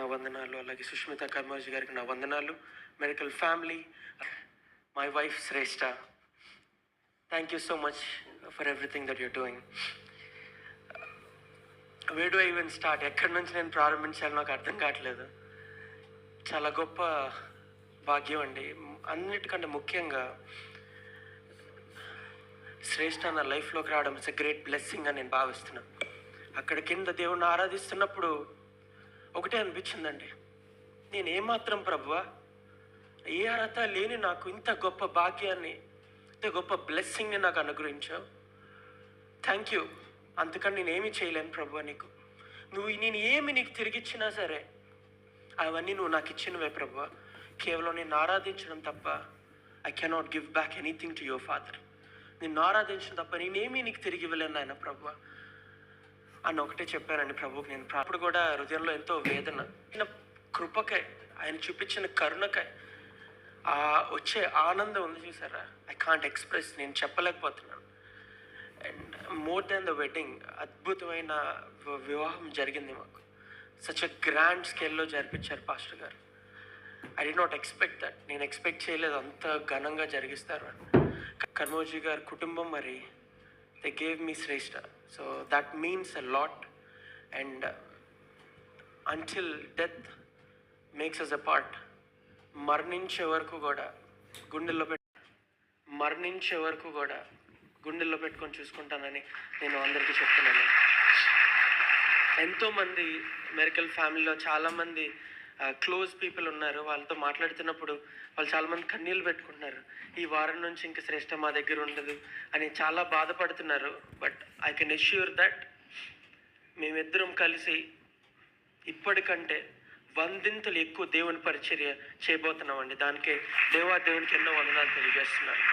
నా వందనాలు. అలాగే సుష్మిత కర్మోజీ గారికి నా వందనాలు. Medical family my wife Shreshtha thank you so much for everything that you're doing వేడు ఈవెన్ స్టార్ట్ ఎక్కడి నుంచి నేను ప్రారంభించాలో నాకు అర్థం కావట్లేదు. చాలా గొప్ప భాగ్యం అండి. అన్నిటికంటే ముఖ్యంగా శ్రేష్ఠ నా లైఫ్లోకి రావడం ఇట్స్ అ గ్రేట్ బ్లెస్సింగ్ అని నేను భావిస్తున్నాను అక్కడ కింద దేవుణ్ణి ఆరాధిస్తున్నప్పుడు ఒకటే అనిపించిందండి. నేను ఏమాత్రం ప్రభువా ఏ అర్హత లేని నాకు ఇంత గొప్ప భాగ్యాన్ని ఇంత గొప్ప బ్లెస్సింగ్ని నాకు అనుగ్రహించావు. థ్యాంక్ యూ అందుకని నేను చేయలేను ప్రభు నీకు. నువ్వు నేను ఏమి నీకు తిరిగిచ్చినా సరే అవన్నీ నువ్వు నాకు ఇచ్చినవే ప్రభు కేవలం నేను ఆరాధించడం తప్ప I cannot give back anything to your father నిన్ను ఆరాధించడం తప్ప నేనేమీ నీకు తిరిగి ఇవ్వలేను ఆయన ప్రభు అని ఒకటే చెప్పానండి ప్రభుకి నేను అప్పుడు కూడా హృదయంలో ఎంతో వేదన. ఆయన కృపకై ఆయన చూపించిన కరుణకై ఆ వచ్చే ఆనందం ఉంది చూసారా? ఐ కాంట్ ఎక్స్ప్రెస్ నేను చెప్పలేకపోతున్నాను. And more than the wedding అద్భుతమైన వివాహం జరిగింది మాకు. సచ్ అ గ్రాండ్ స్కేల్లో జరిపించారు పాస్టర్ గారు. I did not expect that నేను ఎక్స్పెక్ట్ చేయలేదు అంత ఘనంగా జరిగిస్తారు అని. కర్మోజీ గారి కుటుంబం మరి they gave me Shreshtha so that means a lot and until death makes us a part మరణించే వరకు కూడా గుండెల్లో పెట్ మరణించే వరకు కూడా గుండెల్లో పెట్టుకొని చూసుకుంటానని నేను అందరికీ చెప్తున్నాను. ఎంతోమంది మెరికల్ ఫ్యామిలీలో చాలామంది క్లోజ్ పీపుల్ ఉన్నారు. వాళ్ళతో మాట్లాడుతున్నప్పుడు వాళ్ళు చాలామంది కన్నీళ్ళు పెట్టుకుంటున్నారు. ఈ వారం నుంచి ఇంక శ్రేష్ఠ మా దగ్గర ఉండదు అని చాలా బాధపడుతున్నారు. But I can assure that మేమిద్దరం కలిసి ఇప్పటికంటే వందింతలు ఎక్కువ దేవుని పరిచర్య చేయబోతున్నామండి. దానికే దేవా దేవునికి ఎన్నో వందనాలు తెలియజేస్తున్నారు